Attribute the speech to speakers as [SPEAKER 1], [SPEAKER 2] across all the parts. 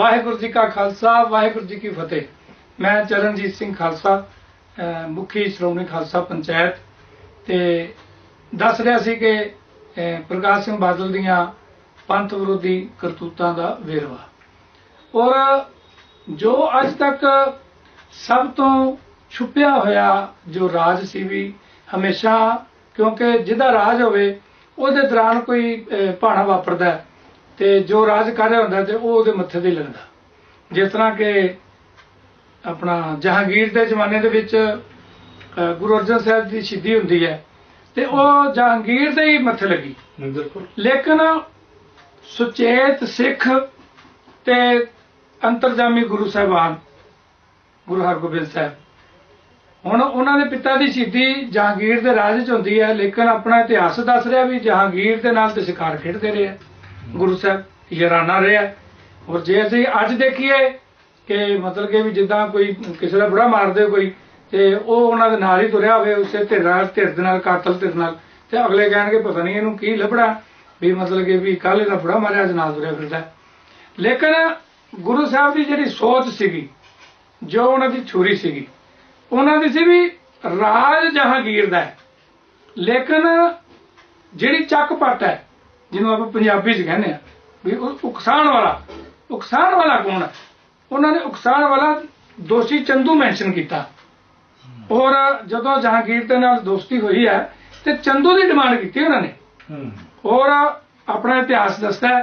[SPEAKER 1] ਵਾਹਿਗੁਰੂ ਜੀ ਕਾ ਖਾਲਸਾ, ਵਾਹਿਗੁਰੂ ਜੀ ਕੀ ਫਤਿਹ। ਮੈਂ ਚਰਨਜੀਤ ਸਿੰਘ ਖਾਲਸਾ ਮੁਖੀ ਸ਼੍ਰੋਮਣੀ ਖਾਲਸਾ ਪੰਚਾਇਤ। ਤੇ ਦੱਸ ਰਿਹਾ ਸੀ ਕਿ ਪ੍ਰਕਾਸ਼ ਸਿੰਘ ਬਾਦਲ ਦੀਆਂ ਪੰਥ ਵਿਰੋਧੀ ਕਰਤੂਤਾਂ ਦਾ ਵੇਰਵਾ। ਔਰ ਜੋ ਅੱਜ ਤੱਕ ਸਭ ਤੋਂ ਛੁਪਿਆ ਹੋਇਆ ਜੋ ਰਾਜ ਸੀ ਵੀ ਹਮੇਸ਼ਾ, ਕਿਉਂਕਿ ਜਿਹਦਾ ਰਾਜ ਹੋਵੇ, ਉਹਦੇ ਦੌਰਾਨ ਕੋਈ ਭਾਣਾ ਵਾਪਰਦਾ ਹੈ। ਤੇ ਜੋ ਰਾਜ ਕਰ ਰਿਹਾ ਹੁੰਦਾ ਤੇ ਉਹ ਉਹਦੇ ਮੱਥੇ ਤੇ ਲੱਗਦਾ। ਜਿਸ ਤਰ੍ਹਾਂ ਕਿ ਆਪਣਾ ਜਹਾਂਗੀਰ ਦੇ ਜ਼ਮਾਨੇ ਦੇ ਵਿੱਚ ਗੁਰੂ ਅਰਜਨ ਸਾਹਿਬ ਦੀ ਸ਼ਹੀਦੀ ਹੁੰਦੀ ਹੈ ਤੇ ਉਹ ਜਹਾਂਗੀਰ ਦੇ ਹੀ ਮੱਥੇ ਲੱਗੀ।
[SPEAKER 2] ਬਿਲਕੁਲ
[SPEAKER 1] ਲੇਕਿਨ ਸੁਚੇਤ ਸਿੱਖ ਤੇ ਅੰਤਰਜਾਮੀ ਗੁਰੂ ਸਾਹਿਬਾਨ ਗੁਰੂ ਹਰਗੋਬਿੰਦ ਸਾਹਿਬ ਹੁਣ ਉਹਨਾਂ ਦੇ ਪਿਤਾ ਦੀ ਸ਼ਹੀਦੀ ਜਹਾਂਗੀਰ ਦੇ ਰਾਜ 'ਚ ਹੁੰਦੀ ਹੈ ਲੇਕਿਨ ਆਪਣਾ ਇਤਿਹਾਸ ਦੱਸ ਰਿਹਾ ਵੀ ਜਹਾਂਗੀਰ ਦੇ ਨਾਲ ਤੇ ਸ਼ਿਕਾਰ ਖੇਡਦੇ ਰਹੇ ਆ। ਗੁਰੂ ਸਾਹਿਬ ਯਰਾਨਾ ਰਿਹਾ। ਔਰ ਜੇ ਅਸੀਂ ਅੱਜ ਦੇਖੀਏ ਕਿ ਮਤਲਬ ਕਿ ਵੀ ਜਿੱਦਾਂ ਕੋਈ ਕਿਸੇ ਦਾ ਬੁੜਾ ਮਾਰਦੇ ਕੋਈ, ਤੇ ਉਹ ਉਹਨਾਂ ਦੇ ਨਾਲ ਹੀ ਤੁਰਿਆ ਹੋਵੇ, ਉਸੇ ਧਿਰਾਂ ਧਿਰ ਦੇ ਨਾਲ, ਕਾਤਲ ਧਿਰ ਨਾਲ, ਤੇ ਅਗਲੇ ਕਹਿਣਗੇ ਪਤਾ ਨਹੀਂ ਇਹਨੂੰ ਕੀ ਲੱਭਣਾ, ਵੀ ਮਤਲਬ ਕਿ ਵੀ ਕੱਲ ਇਹਦਾ ਬੁੜਾ ਮਾਰਿਆ, ਅੱਜ ਨਾਲ ਤੁਰਿਆ ਫਿਰਦਾ। ਲੇਕਿਨ ਗੁਰੂ ਸਾਹਿਬ ਦੀ ਜਿਹੜੀ ਸੋਚ ਸੀਗੀ, ਜੋ ਉਹਨਾਂ ਦੀ ਛੁਰੀ ਸੀਗੀ, ਉਹਨਾਂ ਦੀ ਸੀ ਵੀ ਰਾਜ ਜਹਾਂਗੀਰ ਦਾ ਲੇਕਿਨ ਜਿਹੜੀ ਚੱਕ ਪੱਟ ਹੈ ਜਿਹਨੂੰ ਆਪਾਂ ਪੰਜਾਬੀ 'ਚ ਕਹਿੰਦੇ ਆ ਵੀ ਉਹ ਉਕਸਾਣ ਵਾਲਾ ਉਕਸਾਣ ਵਾਲਾ ਕੌਣ ਹੈ ਉਹਨਾਂ ਨੇ ਉਕਸਾਣ ਵਾਲਾ ਦੋਸ਼ੀ ਚੰਦੂ ਮੈਂਸ਼ਨ ਕੀਤਾ। ਔਰ ਜਦੋਂ ਜਹਾਂਗੀਰ ਦੇ ਨਾਲ ਦੋਸਤੀ ਹੋਈ ਹੈ ਤੇ ਚੰਦੂ ਦੀ ਡਿਮਾਂਡ ਕੀਤੀ ਉਹਨਾਂ ਨੇ। ਔਰ ਆਪਣਾ ਇਤਿਹਾਸ ਦੱਸਦਾ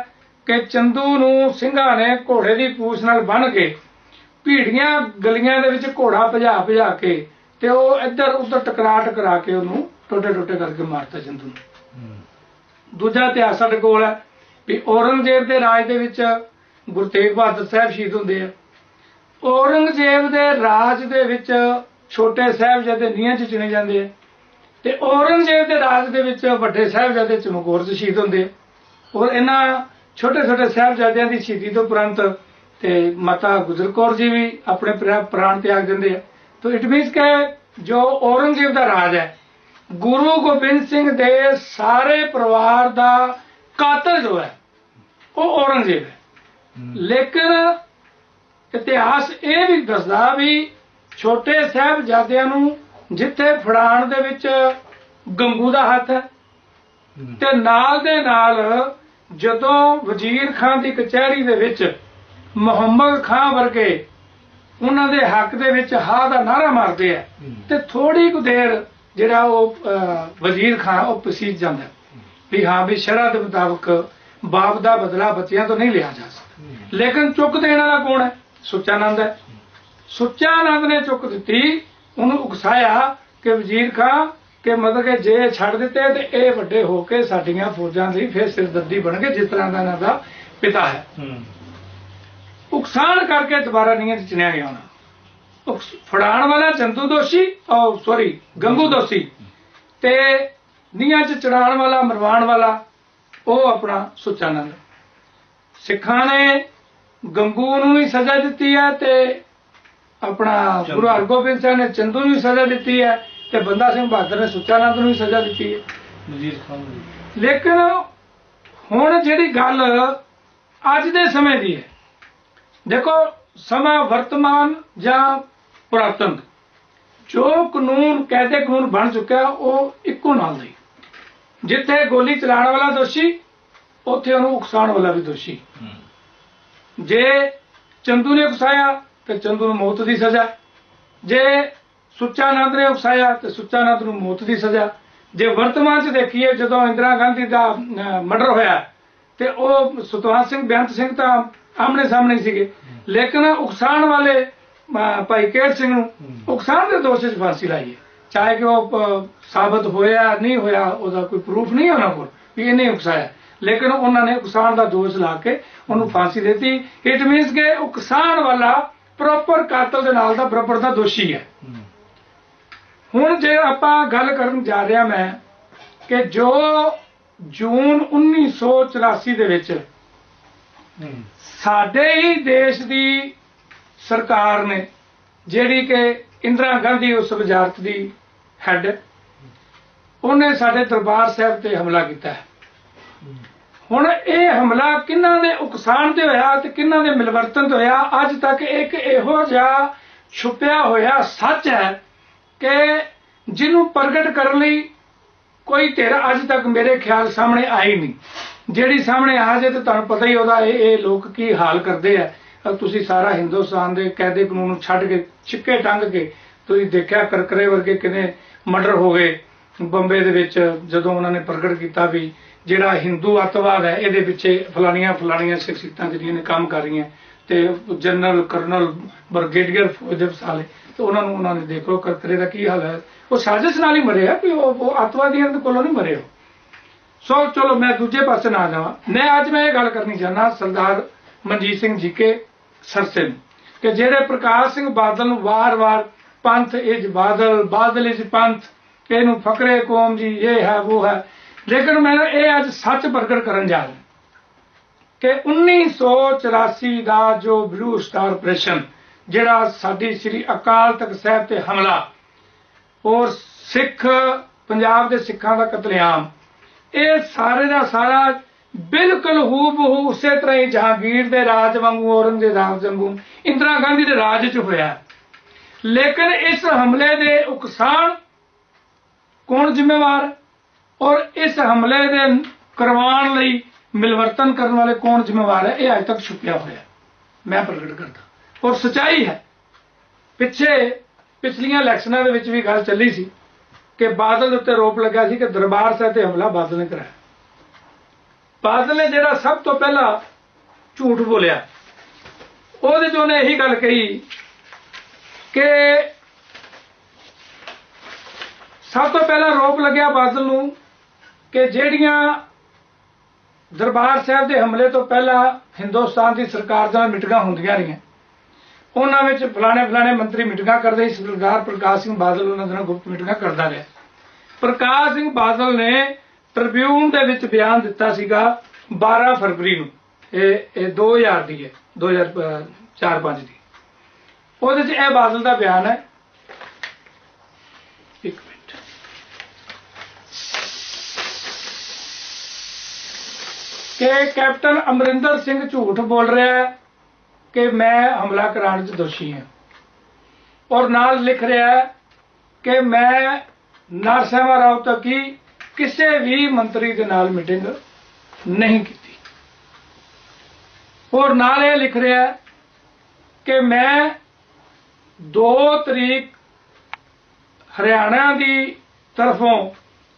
[SPEAKER 1] ਕਿ ਚੰਦੂ ਨੂੰ ਸਿੰਘਾਂ ਨੇ ਘੋੜੇ ਦੀ ਪੂਛ ਨਾਲ ਬੰਨ੍ਹ ਕੇ ਭੀੜੀਆਂ ਗਲੀਆਂ ਦੇ ਵਿੱਚ ਘੋੜਾ ਭਜਾ ਭਜਾ ਕੇ ਤੇ ਉਹ ਇੱਧਰ ਉੱਧਰ ਟਕਰਾ ਟਕਰਾ ਕੇ ਉਹਨੂੰ ਟੋਟੇ ਟੋਟੇ ਕਰਕੇ ਮਾਰਤਾ ਚੰਦੂ ਨੂੰ। ਦੂਜਾ ਇਤਿਹਾਸ ਸਾਡੇ ਕੋਲ ਹੈ ਵੀ ਔਰੰਗਜ਼ੇਬ ਦੇ ਰਾਜ ਦੇ ਵਿੱਚ ਗੁਰੂ ਤੇਗ ਬਹਾਦਰ ਸਾਹਿਬ ਸ਼ਹੀਦ ਹੁੰਦੇ ਆ। ਔਰੰਗਜ਼ੇਬ ਦੇ ਰਾਜ ਦੇ ਵਿੱਚ ਛੋਟੇ ਸਾਹਿਬਜ਼ਾਦੇ ਨੀਹਾਂ 'ਚ ਚੁਣੇ ਜਾਂਦੇ ਆ ਤੇ ਔਰੰਗਜ਼ੇਬ ਦੇ ਰਾਜ ਦੇ ਵਿੱਚ ਵੱਡੇ ਸਾਹਿਬਜ਼ਾਦੇ ਚਮਕੌਰ 'ਚ ਸ਼ਹੀਦ ਹੁੰਦੇ ਆ। ਔਰ ਇਹਨਾਂ ਛੋਟੇ ਛੋਟੇ ਸਾਹਿਬਜ਼ਾਦਿਆਂ ਦੀ ਸ਼ਹੀਦੀ ਤੋਂ ਉਪਰੰਤ ਤੇ ਮਾਤਾ ਗੁਜਰ ਕੌਰ ਜੀ ਵੀ ਆਪਣੇ ਪ੍ਰਾਣ ਤਿਆਗ ਦਿੰਦੇ ਆ। ਤਾਂ ਇਟ ਮੀਨਸ ਕਿ ਜੋ ਔਰੰਗਜ਼ੇਬ ਦਾ ਰਾਜ ਹੈ ਗੁਰੂ ਗੋਬਿੰਦ ਸਿੰਘ ਦੇ ਸਾਰੇ ਪਰਿਵਾਰ ਦਾ ਕਾਤਲ ਜੋ ਹੈ ਉਹ ਔਰੰਗਜ਼ੇਬ ਹੈ। ਲੇਕਿਨ ਇਤਿਹਾਸ ਇਹ ਵੀ ਦੱਸਦਾ ਵੀ ਛੋਟੇ ਸਾਹਿਬਜ਼ਾਦਿਆਂ ਨੂੰ ਜਿੱਥੇ ਫੜਾਣ ਦੇ ਵਿੱਚ ਗੰਗੂ ਦਾ ਹੱਥ ਹੈ। ਤੇ ਨਾਲ ਦੇ ਨਾਲ ਜਦੋਂ ਵਜ਼ੀਰ ਖਾਨ ਦੀ ਕਚਹਿਰੀ ਦੇ ਵਿੱਚ ਮੁਹੰਮਦ ਖਾਨ ਵਰਗੇ ਉਹਨਾਂ ਦੇ ਹੱਕ ਦੇ ਵਿੱਚ ਹਾਂ ਦਾ ਨਾਰਾ ਮਾਰਦੇ ਆ। ਤੇ ਥੋੜੀ ਕੁ ਦੇਰ ਜਿਹੜਾ ਉਹ ਵਜ਼ੀਰ ਖਾਨ ਉਹ ਪਸੀਜ ਜਾਂਦਾ। ਵੀ ਹਾਂ ਵੀ ਸ਼ਰਅ ਦੇ ਮੁਤਾਬਕ ਬਾਪ ਦਾ ਬਦਲਾ ਬੱਚਿਆਂ ਤੋਂ ਨਹੀਂ ਲਿਆ ਜਾ ਸਕਦਾ। ਲੇਕਿਨ ਚੁੱਕ ਦੇਣ ਵਾਲਾ ਕੌਣ ਹੈ ਸੁੱਚਾਨੰਦ ਹੈ ਸੁੱਚਾਨੰਦ ਨੇ ਚੁੱਕ ਦਿੱਤੀ ਉਹਨੂੰ ਉਕਸਾਇਆ ਕਿ ਵਜ਼ੀਰ ਖਾਂ ਕਿ ਮਤਲਬ ਕਿ ਜੇ ਛੱਡ ਦਿੱਤੇ ਤੇ ਇਹ ਵੱਡੇ ਹੋ ਕੇ ਸਾਡੀਆਂ ਫੌਜਾਂ ਦੀ ਫਿਰ ਸਿਰਦਰਦੀ ਬਣਨਗੇ ਜਿਸ ਤਰ੍ਹਾਂ ਦਾ ਇਹਨਾਂ ਦਾ ਪਿਤਾ ਹੈ। ਉਕਸਾਣ ਕਰਕੇ ਦੁਬਾਰਾ ਨੀਹਾਂ ਚਿਣਿਆ ਗਿਆ ਉਹਨਾਂ ਫੜਾਉਣ ਵਾਲਾ ਚੰਦੂ ਦੋਸ਼ੀ ਉਹ ਸੌਰੀ ਗੰਗੂ ਦੋਸ਼ੀ। ਤੇ ਨੀਹਾਂ 'ਚ ਚੜਾਉਣ ਵਾਲਾ ਮਰਵਾਉਣ ਵਾਲਾ ਉਹ ਆਪਣਾ ਸੁੱਚਾਨੰਦ ਸਿੱਖਾਂ ਨੇ ਗੰਗੂ ਨੂੰ ਵੀ ਸਜ਼ਾ ਦਿੱਤੀ ਹੈ ਤੇ ਆਪਣਾ ਗੁਰੂ ਹਰਗੋਬਿੰਦ ਸਾਹਿਬ ਨੇ ਚੰਦੂ ਨੂੰ ਵੀ ਸਜ਼ਾ ਦਿੱਤੀ ਹੈ ਤੇ ਬੰਦਾ ਸਿੰਘ ਬਹਾਦਰ ਨੇ ਸੁੱਚਾਨੰਦ ਨੂੰ ਵੀ ਸਜ਼ਾ ਦਿੱਤੀ ਹੈ।
[SPEAKER 2] ਵਜ਼ੀਰ ਖਾਨ ਜੀ
[SPEAKER 1] ਲੇਕਿਨ ਹੁਣ ਜਿਹੜੀ ਗੱਲ ਅੱਜ ਦੇ ਸਮੇਂ ਦੀ ਹੈ। ਦੇਖੋ ਸਮਾਂ ਵਰਤਮਾਨ ਜਾਂ ਪੁਰਾਤਨ ਜੋ ਕਾਨੂੰਨ ਕਾਇਦੇ ਕਾਨੂੰਨ ਬਣ ਚੁੱਕਿਆ, ਉਹ ਇੱਕੋ ਨਾਲ ਨਹੀਂ। ਜਿੱਥੇ ਗੋਲੀ ਚਲਾਉਣ ਵਾਲਾ ਦੋਸ਼ੀ, ਉੱਥੇ ਉਹਨੂੰ ਉਕਸਾਉਣ ਵਾਲਾ ਵੀ ਦੋਸ਼ੀ। ਜੇ ਚੰਦੂ ਨੇ ਉਕਸਾਇਆ, ਤੇ ਚੰਦੂ ਨੂੰ ਮੌਤ ਦੀ ਸਜ਼ਾ। ਜੇ ਸੁੱਚਾਨੰਦ ਨੇ ਉਕਸਾਇਆ, ਤੇ ਸੁੱਚਾਨੰਦ ਨੂੰ ਮੌਤ ਦੀ ਸਜ਼ਾ। ਜੇ ਵਰਤਮਾਨ ਚ ਦੇਖੀਏ, ਜਦੋਂ ਇੰਦਰਾ ਗਾਂਧੀ ਦਾ ਮਰਡਰ ਹੋਇਆ, ਤੇ ਉਹ ਸਤਵੰਤ ਸਿੰਘ, ਬੇਅੰਤ ਸਿੰਘ ਤਾਂ ਆਮਣੇ ਸਾਹਮਣੇ ਸੀਗੇ। ਲੇਕਿਨ ਉਕਸਾਣ ਵਾਲੇ ਭਾਈ ਕੇਰ ਸਿੰਘ ਨੂੰ ਉਕਸਾਉਣ ਦੇ ਦੋਸ਼ 'ਚ ਫਾਂਸੀ ਲਾਈ ਹੈ। ਚਾਹੇ ਕਿ ਉਹ ਸਾਬਤ ਹੋਇਆ ਨਹੀਂ ਹੋਇਆ ਉਹਦਾ ਕੋਈ ਪ੍ਰੂਫ ਨਹੀਂ ਉਹਨਾਂ ਕੋਲ ਵੀ ਇਹਨੇ ਉਕਸਾਇਆ। ਲੇਕਿਨ ਉਹਨਾਂ ਨੇ ਉਕਸਾਉਣ ਦਾ ਦੋਸ਼ ਲਾ ਕੇ ਉਹਨੂੰ ਫਾਂਸੀ ਦਿੱਤੀ। ਇਟ ਮੀਨਸ ਕਿ ਉਕਸਾਉਣ ਵਾਲਾ ਪ੍ਰੋਪਰ ਕਾਤਲ ਦੇ ਨਾਲ ਦਾ ਬਰਾਬਰ ਦਾ ਦੋਸ਼ੀ ਹੈ। ਹੁਣ ਜੇ ਆਪਾਂ ਗੱਲ ਕਰਨ ਜਾ ਰਿਹਾ ਮੈਂ ਕਿ ਜੋ ਜੂਨ 1984 ਦੇ ਵਿੱਚ। ਸਾਡੇ ਹੀ ਦੇਸ਼ ਦੀ ਸਰਕਾਰ ਨੇ, ਜਿਹੜੀ ਕਿ ਇੰਦਰਾ ਗਾਂਧੀ ਉਸ ਵਜ਼ਾਰਤ ਦੀ ਹੈੱਡ ਉਹਨੇ ਸਾਡੇ ਦਰਬਾਰ ਸਾਹਿਬ ਤੇ ਹਮਲਾ ਕੀਤਾ ਹੈ। ਹੁਣ ਇਹ ਹਮਲਾ ਕਿਹਨਾਂ ਨੇ ਉਕਸਾਣ ਤੇ ਹੋਇਆ ਤੇ ਕਿਹਨਾਂ ਦੇ ਮਿਲਵਰਤਨ ਤੇ ਹੋਇਆ, ਅੱਜ ਤੱਕ ਇੱਕ ਇਹੋ ਜਿਹਾ ਛੁਪਿਆ ਹੋਇਆ ਸੱਚ ਹੈ ਕਿ ਜਿਹਨੂੰ ਪ੍ਰਗਟ ਕਰਨ ਲਈ ਕੋਈ ਧਿਰ ਅੱਜ ਤੱਕ ਮੇਰੇ ਖਿਆਲ ਸਾਹਮਣੇ ਆਈ ਨਹੀਂ। ਜਿਹੜੀ ਸਾਹਮਣੇ ਆ ਜੇ ਤੇ ਤੁਹਾਨੂੰ ਪਤਾ ਹੀ ਉਹਦਾ ਇਹ ਇਹ ਲੋਕ ਕੀ ਹਾਲ ਕਰਦੇ ਆ। ਤੁਸੀਂ ਸਾਰਾ ਹਿੰਦੁਸਤਾਨ ਦੇ ਕਾਇਦੇ ਕਾਨੂੰਨ ਨੂੰ ਛੱਡ ਕੇ, ਛਿੱਕੇ ਟੰਗ ਕੇ ਤੁਸੀਂ ਦੇਖਿਆ ਕਰਕਰੇ ਵਰਗੇ ਕਿਨੇ ਮਰਡਰ ਹੋ ਗਏ ਬੰਬੇ ਦੇ ਵਿੱਚ ਜਦੋਂ ਉਹਨਾਂ ਨੇ ਪ੍ਰਗਟ ਕੀਤਾ ਵੀ ਜਿਹੜਾ ਹਿੰਦੂ ਅੱਤਵਾਦ ਹੈ, ਇਹਦੇ ਪਿੱਛੇ ਫਲਾਣੀਆਂ ਫਲਾਣੀਆਂ ਸ਼ਖਸੀਅਤਾਂ ਜਿਹੜੀਆਂ ਨੇ ਕੰਮ ਕਰ ਰਹੀਆਂ। ਤੇ ਜਨਰਲ ਕਰਨਲ ਬ੍ਰਿਗੇਡੀਅਰ ਫੌਜ ਦੇ ਵਸਾਲੇ ਤੇ ਉਹਨਾਂ ਨੂੰ ਉਹਨਾਂ ਨੇ ਦੇਖੋ ਕਰਕਰੇ ਦਾ ਕੀ ਹਾਲ ਹੈ। ਉਹ ਸਾਜ਼ਿਸ਼ ਨਾਲ ਹੀ ਮਰੇ ਆ ਕਿ ਉਹ ਉਹ ਅੱਤਵਾਦੀਆਂ ਦੇ ਕੋਲੋਂ ਨਹੀਂ ਮਰੇ ਉਹ। ਸੋ ਚਲੋ ਮੈਂ ਦੂਜੇ ਪਾਸੇ ਨਾ ਜਾਵਾਂ। ਮੈਂ ਅੱਜ ਮੈਂ ਇਹ ਗੱਲ ਕਰਨੀ ਚਾਹਨਾ ਸਰਦਾਰ ਮਨਜੀਤ ਸਿੰਘ ਜੀਕੇ ਸਰਸੇ ਨੂੰ ਕਿ ਜਿਹੜੇ ਪ੍ਰਕਾਸ਼ ਸਿੰਘ ਬਾਦਲ ਨੂੰ ਵਾਰ-ਵਾਰ ਪੰਥ ਇਜ ਬਾਦਲ ਬਾਦਲ ਇਜ ਪੰਥ, ਇਹਨੂੰ ਫਕਰੇ ਕੌਮ ਜੀ, ਇਹ ਹੈ, ਉਹ ਹੈ। ਲੇਕਿਨ ਮੈਂ ਇਹ ਅੱਜ ਸੱਚ ਪ੍ਰਗਟ ਕਰਨ ਜਾ ਰਿਹਾ ਕਿ 1984 ਦਾ ਜੋ ਬਲੂ ਸਟਾਰ ਆਪਰੇਸ਼ਨ ਜਿਹੜਾ ਸਾਡੀ ਸ੍ਰੀ ਅਕਾਲ ਤਖਤ ਸਾਹਿਬ ਤੇ ਹਮਲਾ, ਔਰ ਸਿੱਖ, ਪੰਜਾਬ ਦੇ ਸਿੱਖਾਂ ਦਾ ਕਤਲੇਆਮ, ਇਹ ਸਾਰੇ ਦਾ ਸਾਰਾ ਬਿਲਕੁਲ ਹੂਬਹੂ ਉਸੇ ਤਰ੍ਹਾਂ ਹੀ ਜਹਾਂਗੀਰ ਦੇ ਰਾਜ ਵਾਂਗੂ, ਔਰੰਗਜ਼ੇਬ ਦੇ ਰਾਜ ਵਾਂਗੂ, ਇੰਦਰਾ ਗਾਂਧੀ ਦੇ ਰਾਜ 'ਚ ਹੋਇਆ ਲੇਕਿਨ ਇਸ ਹਮਲੇ ਦੇ ਉਕਸਾਣ ਕੌਣ ਜ਼ਿੰਮੇਵਾਰ ਔਰ ਇਸ ਹਮਲੇ ਦੇ ਕਰਵਾਉਣ ਲਈ ਮਿਲਵਰਤਨ ਕਰਨ ਵਾਲੇ ਕੌਣ ਜ਼ਿੰਮੇਵਾਰ ਹੈ? ਇਹ ਅਜੇ ਤੱਕ ਛੁਪਿਆ ਹੋਇਆ ਮੈਂ ਪ੍ਰਗਟ ਕਰਦਾ। ਔਰ ਸਚਾਈ ਹੈ, ਪਿੱਛੇ ਪਿਛਲੀਆਂ ਇਲੈਕਸ਼ਨਾਂ ਦੇ ਵਿੱਚ ਵੀ ਗੱਲ ਚੱਲੀ ਸੀ ਕਿ ਬਾਦਲ ਦੇ ਉੱਤੇ ਰੋਪ ਲੱਗਾ ਸੀ ਕਿ ਦਰਬਾਰ ਸਾਹਿਬ ਤੇ ਹਮਲਾ ਬਾਦਲ ਨੇ ਕਰਾਇਆ। ਬਾਦਲ ਨੇ ਜਿਹੜਾ ਸਭ ਤੋਂ ਪਹਿਲਾਂ ਝੂਠ ਬੋਲਿਆ, ਉਹਦੇ 'ਚ ਉਹਨੇ ਇਹੀ ਗੱਲ ਕਹੀ ਕਿ ਸਭ ਤੋਂ ਪਹਿਲਾਂ ਰੋਪ ਲੱਗਿਆ ਬਾਦਲ ਨੂੰ ਕਿ ਜਿਹੜੀਆਂ ਦਰਬਾਰ ਸਾਹਿਬ ਦੇ ਹਮਲੇ ਤੋਂ ਪਹਿਲਾਂ ਹਿੰਦੁਸਤਾਨ ਦੀ ਸਰਕਾਰ ਦੇ ਨਾਲ ਮੀਟਿੰਗਾਂ ਹੁੰਦੀਆਂ ਰਹੀਆਂ, ਉਹਨਾਂ ਵਿੱਚ ਫਲਾਣੇ ਫਲਾਣੇ ਮੰਤਰੀ ਮੀਟਿੰਗਾਂ ਕਰਦੇ ਸੀ, ਸਰਦਾਰ ਪ੍ਰਕਾਸ਼ ਸਿੰਘ ਬਾਦਲ ਉਹਨਾਂ ਦੇ ਨਾਲ ਗੁਪਤ ਮੀਟਿੰਗਾਂ ਕਰਦਾ ਰਿਹਾ। ਪ੍ਰਕਾਸ਼ ਸਿੰਘ ਬਾਦਲ ਨੇ ਟ੍ਰਿਬਿਊਨ ਦੇ ਵਿੱਚ ਬਿਆਨ ਦਿੱਤਾ ਸੀਗਾ 12 ਫਰਵਰੀ ਨੂੰ। ਇਹ ਇਹ 2000 ਦੀ ਹੈ 2004-5 ਦੀ। ਉਹਦੇ 'ਚ ਇਹ ਬਾਦਲ ਦਾ ਬਿਆਨ ਹੈ। ਇੱਕ ਮਿੰਟ। ਕਿ ਕੈਪਟਨ ਅਮਰਿੰਦਰ ਸਿੰਘ ਝੂਠ ਬੋਲ ਰਿਹਾ ਹੈ ਕਿ ਮੈਂ ਹਮਲਾ ਕਰਾਉਣ 'ਚ ਦੋਸ਼ੀ ਹਾਂ। ਔਰ ਨਾਲ ਲਿਖ ਰਿਹਾ ਹੈ ਕਿ ਮੈਂ ਨਰਸਿਮਹਾ ਰਾਓ ਤੱਕ ਕੀ ਕਿਸੇ ਵੀ ਮੰਤਰੀ ਦੇ ਨਾਲ ਮੀਟਿੰਗ ਨਹੀਂ ਕੀਤੀ। ਹੋਰ ਨਾਲ ਇਹ ਲਿਖ ਰਿਹਾ ਕਿ ਮੈਂ 2 ਤਰੀਕ ਹਰਿਆਣਾ ਦੀ ਤਰਫੋਂ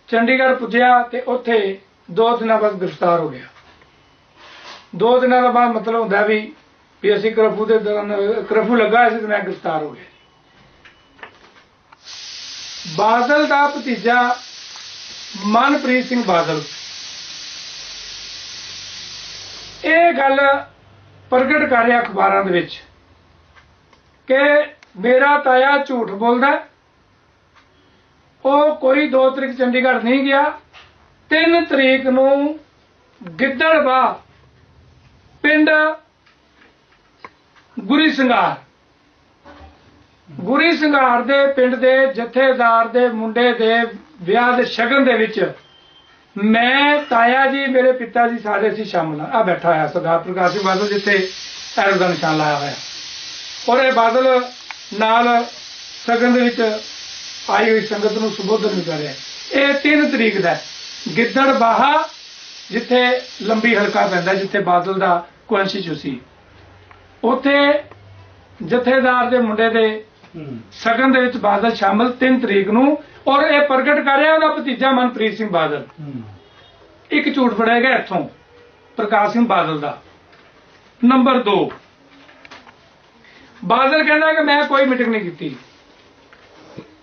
[SPEAKER 1] ਚੰਡੀਗੜ੍ਹ ਪੁੱਜਿਆ ਤੇ ਉੱਥੇ 2 ਦਿਨਾਂ ਬਾਅਦ ਗ੍ਰਿਫਤਾਰ ਹੋ ਗਿਆ। 2 ਦਿਨਾਂ ਦਾ ਬਾਅਦ ਮਤਲਬ ਹੁੰਦਾ ਵੀ ਵੀ ਅਸੀਂ ਕਰਫੂ ਦੇ ਦੌਰਾਨ ਕਰਫੂ ਲੱਗਾ ਸੀ ਤੇ ਮੈਂ ਗ੍ਰਿਫਤਾਰ ਹੋ ਗਿਆ। ਬਾਦਲ ਦਾ ਭਤੀਜਾ ਮਨਪ੍ਰੀਤ ਸਿੰਘ ਬਾਦਲ। ਇਹ ਗੱਲ ਪ੍ਰਗਟ ਕਰ ਰਿਹਾ ਅਖਬਾਰਾਂ ਦੇ ਵਿੱਚ ਕਿ ਮੇਰਾ ਤਾਇਆ ਝੂਠ ਬੋਲਦਾ ਉਹ ਕੋਈ 2 ਤਰੀਕ ਚੰਡੀਗੜ੍ਹ ਨਹੀਂ ਗਿਆ। 3 ਤਰੀਕ ਨੂੰ ਗਿੱਦੜਵਾ ਪਿੰਡ ਗੁਰੀ ਸਿੰਘਾਰ ਗੁਰੀ ਸੰਘਾਰ ਦੇ ਪਿੰਡ ਦੇ ਜਥੇਦਾਰ ਦੇ ਮੁੰਡੇ ਦੇ ਵਿਆਹ ਦੇ ਸ਼ਗਨ ਦੇ ਵਿੱਚ ਮੈਂ, ਤਾਇਆ ਜੀ, ਮੇਰੇ ਪਿਤਾ ਜੀ ਸਾਰੇ ਸੀ ਸ਼ਾਮਲ ਆ ਬੈਠਾ ਹੋਇਆ ਸਰਦਾਰ ਪ੍ਰਕਾਸ਼ ਸਿੰਘ ਬਾਦਲ, ਜਿੱਥੇ ਐਰੋ ਦਾ ਨਿਸ਼ਾਨ ਲਾਇਆ ਹੋਇਆ। ਔਰ ਇਹ ਬਾਦਲ ਨਾਲ ਸ਼ਗਨ ਦੇ ਵਿੱਚ ਆਈ ਹੋਈ ਸੰਗਤ ਨੂੰ ਸੰਬੋਧਨ ਵੀ ਕਰ ਰਿਹਾ ਇਹ 3 ਤਰੀਕ ਦਾ ਗਿੱਦੜ ਬਾਹਾ, ਜਿੱਥੇ ਲੰਬੀ ਹਲਕਾ ਪੈਂਦਾ, ਜਿੱਥੇ ਬਾਦਲ ਦਾ ਕੁਐਂਸ਼ੀ ਸੀ ਉੱਥੇ ਜਥੇਦਾਰ ਦੇ ਮੁੰਡੇ ਦੇ ਸਗਨ ਦੇ ਵਿੱਚ ਬਾਦਲ ਸ਼ਾਮਲ 3 ਤਰੀਕ ਨੂੰ ਔਰ ਇਹ ਪ੍ਰਗਟ ਕਰ ਰਿਹਾ ਉਹਦਾ ਭਤੀਜਾ ਮਨਪ੍ਰੀਤ ਸਿੰਘ ਬਾਦਲ। ਇੱਕ ਝੂਠ ਫੜਿਆ ਗਿਆ ਇੱਥੋਂ, ਪ੍ਰਕਾਸ਼ ਸਿੰਘ ਬਾਦਲ ਦਾ। ਨੰਬਰ 2 ਬਾਦਲ ਕਹਿੰਦਾ ਕਿ ਮੈਂ ਕੋਈ ਮੀਟਿੰਗ ਨਹੀਂ ਕੀਤੀ।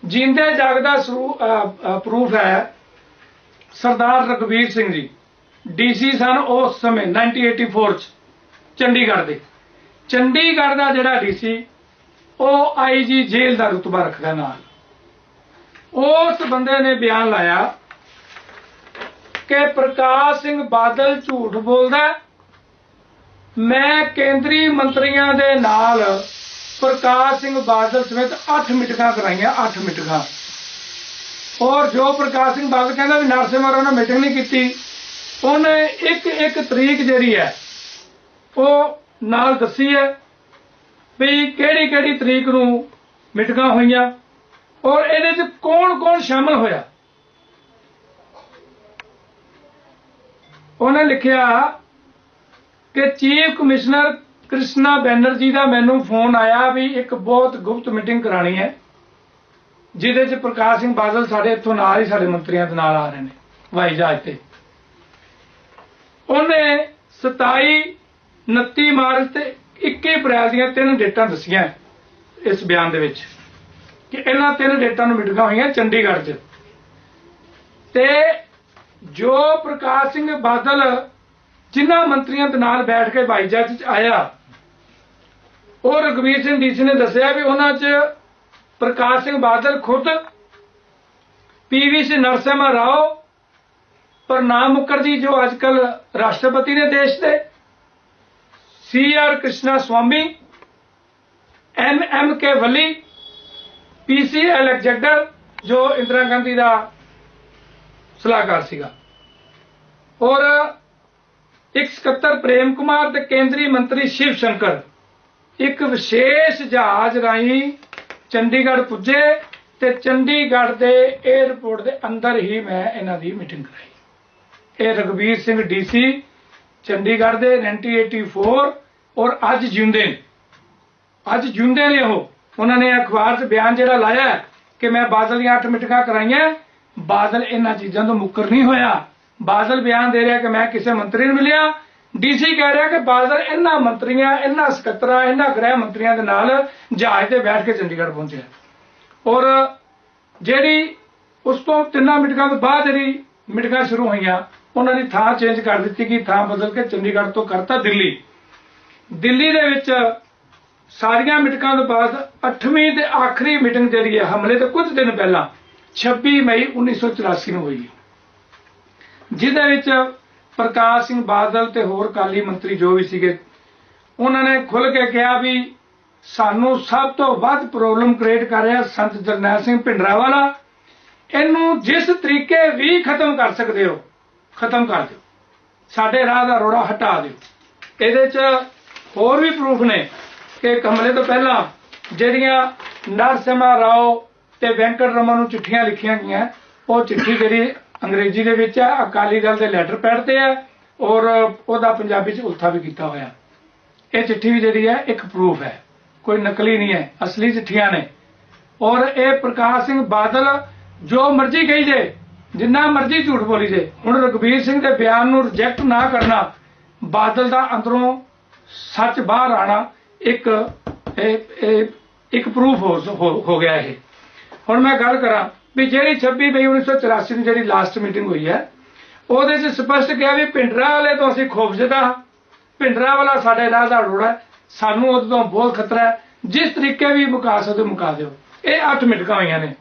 [SPEAKER 1] ਜਿੰਦੇ ਜਾਗਦਾ ਪ੍ਰੂਫ ਹੈ ਸਰਦਾਰ ਰਗਵੀਰ ਸਿੰਘ ਜੀ। ਡੀਸੀ ਸਨ ਉਸ ਸਮੇਂ 1984 ਚ, ਚੰਡੀਗੜ੍ਹ ਦੇ। ਚੰਡੀਗੜ੍ਹ ਦਾ ਜਿਹੜਾ ਡੀਸੀ ਉਹ ਆਈਜੀ ਜੇਲ੍ਹ ਦਾ ਰੁਤਬਾ ਰੱਖਦਾ ਨਾਲ। ਉਸ ਬੰਦੇ ਨੇ ਬਿਆਨ ਲਾਇਆ ਕਿ ਪ੍ਰਕਾਸ਼ ਸਿੰਘ ਬਾਦਲ ਝੂਠ ਬੋਲਦਾ ਮੈਂ ਕੇਂਦਰੀ ਮੰਤਰੀਆਂ ਦੇ ਨਾਲ ਪ੍ਰਕਾਸ਼ ਸਿੰਘ ਬਾਦਲ ਸਮੇਤ 8 ਮੀਟਿੰਗਾਂ ਕਰਾਈਆਂ 8 ਮੀਟਿੰਗਾਂ। ਔਰ ਜੋ ਪ੍ਰਕਾਸ਼ ਸਿੰਘ ਬਾਦਲ ਕਹਿੰਦਾ ਵੀ ਨਰਸਿਮਹਾ ਰਾਓ ਨਾਲ ਮੀਟਿੰਗ ਨਹੀਂ ਕੀਤੀ, ਉਹਨੇ ਇੱਕ ਇੱਕ ਤਰੀਕ ਜਿਹੜੀ ਹੈ, ਉਹ ਨਾਲ ਦੱਸੀ ਹੈ ਵੀ ਕਿਹੜੀ ਕਿਹੜੀ ਤਰੀਕ ਨੂੰ ਮੀਟਿੰਗਾਂ ਹੋਈਆਂ ਔਰ ਇਹਦੇ ਚ ਕੌਣ ਕੌਣ ਸ਼ਾਮਲ ਹੋਇਆ? ਉਹਨੇ ਲਿਖਿਆ ਕਿ ਚੀਫ ਕਮਿਸ਼ਨਰ ਕ੍ਰਿਸ਼ਨਾ ਬੈਨਰਜੀ ਦਾ ਮੈਨੂੰ ਫੋਨ ਆਇਆ ਵੀ ਇੱਕ ਬਹੁਤ ਗੁਪਤ ਮੀਟਿੰਗ ਕਰਾਣੀ ਹੈ, ਜਿਹਦੇ ਚ ਪ੍ਰਕਾਸ਼ ਸਿੰਘ ਬਾਦਲ ਸਾਡੇ ਇੱਥੋਂ ਨਾਲ ਹੀ ਸਾਡੇ ਮੰਤਰੀਆਂ ਦੇ ਨਾਲ ਆ ਰਹੇ ਨੇ ਵਾਈ ਜਹਾਜ਼ ਤੇ। ਉਹਨੇ 27 29 ਮਾਰਚ ਤੇ 21 ਅਪ੍ਰੈਲ ਦੀਆਂ ਤਿੰਨ ਡੇਟਾਂ ਦੱਸੀਆਂ ਇਸ ਬਿਆਨ ਦੇ ਵਿੱਚ ਕਿ ਇਹਨਾਂ ਤਿੰਨ ਡੇਟਾਂ ਨੂੰ ਮੀਟਿੰਗਾਂ ਹੋਈਆਂ ਚੰਡੀਗੜ੍ਹ 'ਚ। ਤੇ ਜੋ ਪ੍ਰਕਾਸ਼ ਸਿੰਘ ਬਾਦਲ ਜਿਨ੍ਹਾਂ ਮੰਤਰੀਆਂ ਦੇ ਨਾਲ ਬੈਠ ਕੇ ਹਵਾਈ 'ਚ ਆਇਆ, ਉਹ ਰਗਵੀਰ ਸਿੰਘ ਡੀਸੀ ਨੇ ਦੱਸਿਆ ਵੀ ਉਹਨਾਂ 'ਚ ਪ੍ਰਕਾਸ਼ ਸਿੰਘ ਬਾਦਲ ਖੁਦ, ਪੀਵੀ ਸੀ ਨਰਸਿਮਹਾ ਰਾਓ, ਪ੍ਰਣਾਮ ਮੁਕਰਜੀ ਜੋ ਅੱਜਕੱਲ ਰਾਸ਼ਟਰਪਤੀ ਨੇ ਦੇਸ਼ ਦੇ C R Krishna Swamy, N M K P C Alexander ਜੋ ਇੰਦਰਾ ਗਾਂਧੀ ਦਾ ਸਲਾਹਕਾਰ ਸੀਗਾ। ਔਰ ਇੱਕ ਸਕੱਤਰ ਪ੍ਰੇਮ ਕੁਮਾਰ ਤੇ ਕੇਂਦਰੀ ਮੰਤਰੀ ਸ਼ਿਵ ਸ਼ੰਕਰ। ਇੱਕ ਵਿਸ਼ੇਸ਼ ਜਹਾਜ਼ ਰਾਹੀਂ ਚੰਡੀਗੜ੍ਹ ਪੁੱਜੇ ਤੇ ਚੰਡੀਗੜ੍ਹ ਦੇ 에ਅਰਪੋਰਟ ਦੇ ਅੰਦਰ ਹੀ ਮੈਂ ਇਹਨਾਂ ਦੀ ਮੀਟਿੰਗ ਕਰਾਈ। ਇਹ ਰਗਵੀਰ ਸਿੰਘ ਡੀਸੀ ਚੰਡੀਗੜ੍ਹ ਦੇ 1984 ਔਰ ਅੱਜ ਜਿਉਂਦੇ ਨੇ। ਅੱਜ ਜਿਉਂਦੇ ਨੇ ਉਹ। ਉਹਨਾਂ ਨੇ ਅਖਬਾਰ 'ਚ ਬਿਆਨ ਜਿਹੜਾ ਲਾਇਆ ਕਿ ਮੈਂ ਬਾਦਲ ਦੀਆਂ ਅੱਠ ਮੀਟਿੰਗਾਂ ਕਰਾਈਆਂ, ਬਾਦਲ ਇਹਨਾਂ ਚੀਜ਼ਾਂ ਤੋਂ ਮੁੱਕਰ ਨਹੀਂ ਹੋਇਆ। ਬਾਦਲ ਬਿਆਨ ਦੇ ਰਿਹਾ ਕਿ ਮੈਂ ਕਿਸੇ ਮੰਤਰੀ ਨੂੰ ਮਿਲਿਆ। ਡੀਸੀ ਕਹਿ ਰਿਹਾ ਕਿ ਬਾਦਲ ਇਹਨਾਂ ਮੰਤਰੀਆਂ, ਇਹਨਾਂ ਸਕੱਤਰਾਂ, ਇਹਨਾਂ ਗ੍ਰਹਿ ਮੰਤਰੀਆਂ ਦੇ ਨਾਲ ਜਹਾਜ਼ ਤੇ ਬੈਠ ਕੇ ਚੰਡੀਗੜ੍ਹ ਪਹੁੰਚਿਆ। ਔਰ ਜਿਹੜੀ ਉਸ ਤੋਂ ਤਿੰਨਾਂ ਮੀਟਿੰਗਾਂ ਤੋਂ ਬਾਅਦ ਜਿਹੜੀ ਮੀਟਿੰਗਾਂ ਸ਼ੁਰੂ ਹੋਈਆਂ ਉਹਨਾਂ ਦੀ ਥਾਂ ਚੇਂਜ ਕਰ ਦਿੱਤੀ ਕਿ ਥਾਂ ਬਦਲ ਕੇ ਚੰਡੀਗੜ੍ਹ ਤੋਂ ਕਰਤਾ ਦਿੱਲੀ। ਦਿੱਲੀ ਦੇ ਵਿੱਚ ਸਾਰੀਆਂ ਮੀਟਿੰਗਾਂ ਤੋਂ ਬਾਅਦ 8ਵੀਂ ਤੇ ਆਖਰੀ ਮੀਟਿੰਗ ਜਿਹੜੀ ਹੈ, ਹਮਲੇ ਤੋਂ ਕੁਝ ਦਿਨ ਪਹਿਲਾਂ 26 ਮਈ 1984 ਨੂੰ ਹੋਈ ਜਿਹਦੇ ਵਿੱਚ ਪ੍ਰਕਾਸ਼ ਸਿੰਘ ਬਾਦਲ ਤੇ ਹੋਰ ਕਾਲੀ ਮੰਤਰੀ ਜੋ ਵੀ ਸੀਗੇ, ਉਹਨਾਂ ਨੇ ਖੁੱਲ ਕੇ ਕਿਹਾ ਵੀ ਸਾਨੂੰ ਸਭ ਤੋਂ ਵੱਧ ਪ੍ਰੋਬਲਮ ਕ੍ਰੀਏਟ ਕਰ ਰਿਹਾ ਸੰਤ ਜਰਨੈਲ ਸਿੰਘ ਭਿੰਡਰਾਵਾਲਾ। ਇਹਨੂੰ ਜਿਸ ਤਰੀਕੇ ਵੀ ਖਤਮ ਕਰ ਸਕਦੇ ਹੋ ਖਤਮ ਕਰ ਦਿਓ। ਸਾਡੇ ਰਾਹ ਦਾ ਰੋੜਾ ਹਟਾ ਦਿਓ। ਇਹਦੇ 'ਚ ਹੋਰ ਵੀ ਪ੍ਰੂਫ ਨੇ ਕਿ ਕਮਲੇ ਤੋਂ ਪਹਿਲਾਂ ਜਿਹੜੀਆਂ ਨਰਸਿਮਾ ਰਾਓ ਤੇ ਵੈਂਕਟ ਰਮਨ ਨੂੰ ਚਿੱਠੀਆਂ ਲਿਖੀਆਂ ਗਈਆਂ, ਉਹ ਚਿੱਠੀ ਜਿਹੜੀ ਅੰਗਰੇਜ਼ੀ ਦੇ ਵਿੱਚ ਹੈ, ਅਕਾਲੀ ਦਲ ਦੇ ਲੈਟਰ ਪੈਡ ਤੇ ਹੈ ਔਰ ਉਹਦਾ ਪੰਜਾਬੀ 'ਚ ਉਲਥਾ ਵੀ ਕੀਤਾ ਹੋਇਆ। ਇਹ ਚਿੱਠੀ ਵੀ ਜਿਹੜੀ ਹੈ, ਇੱਕ ਪ੍ਰੂਫ ਹੈ। ਕੋਈ ਨਕਲੀ ਨਹੀਂ ਹੈ, ਅਸਲੀ ਚਿੱਠੀਆਂ ਨੇ। ਔਰ ਇਹ ਪ੍ਰਕਾਸ਼ ਸਿੰਘ ਬਾਦਲ ਜੋ ਮਰਜ਼ੀ ਕਹੀ ਜੇ ਜਿੰਨਾ ਮਰਜ਼ੀ ਝੂਠ ਬੋਲੀ ਜੇ ਹੁਣ ਰਗਵੀਰ ਸਿੰਘ ਦੇ ਬਿਆਨ ਨੂੰ ਰਿਜੈਕਟ ਨਾ ਕਰਨਾ, ਬਾਦਲ ਦਾ ਅੰਦਰੋਂ ਸੱਚ ਬਾਹਰ ਆਣਾ ਇੱਕ ਇੱਕ ਪ੍ਰੂਫ ਹੋ ਹੋ- ਗਿਆ ਇਹ। ਹੁਣ ਮੈਂ ਗੱਲ ਕਰਾਂ ਵੀ ਜਿਹੜੀ 26 ਮਈ 1984 ਨੂੰ ਜਿਹੜੀ ਲਾਸਟ ਮੀਟਿੰਗ ਹੋਈ ਹੈ, ਉਹਦੇ 'ਚ ਸਪਸ਼ਟ ਕਿਹਾ ਵੀ ਭਿੰਡਰਾ ਵਾਲੇ ਤੋਂ ਅਸੀਂ ਖੋਫਜਦਾ ਹਾਂ ਭਿੰਡਰਾ ਵਾਲਾ ਸਾਡੇ ਰਾਹ ਦਾ ਰੋੜਾ ਹੈ, ਸਾਨੂੰ ਉਹਦੇ ਤੋਂ ਬਹੁਤ ਖਤਰਾ ਹੈ। ਜਿਸ ਤਰੀਕੇ ਵੀ ਮੁਕਾ ਸਕਦੇ ਮੁਕਾ ਦਿਓ ਇਹ 8 ਮਿੰਟਾਂ ਹੋਈਆਂ ਨੇ।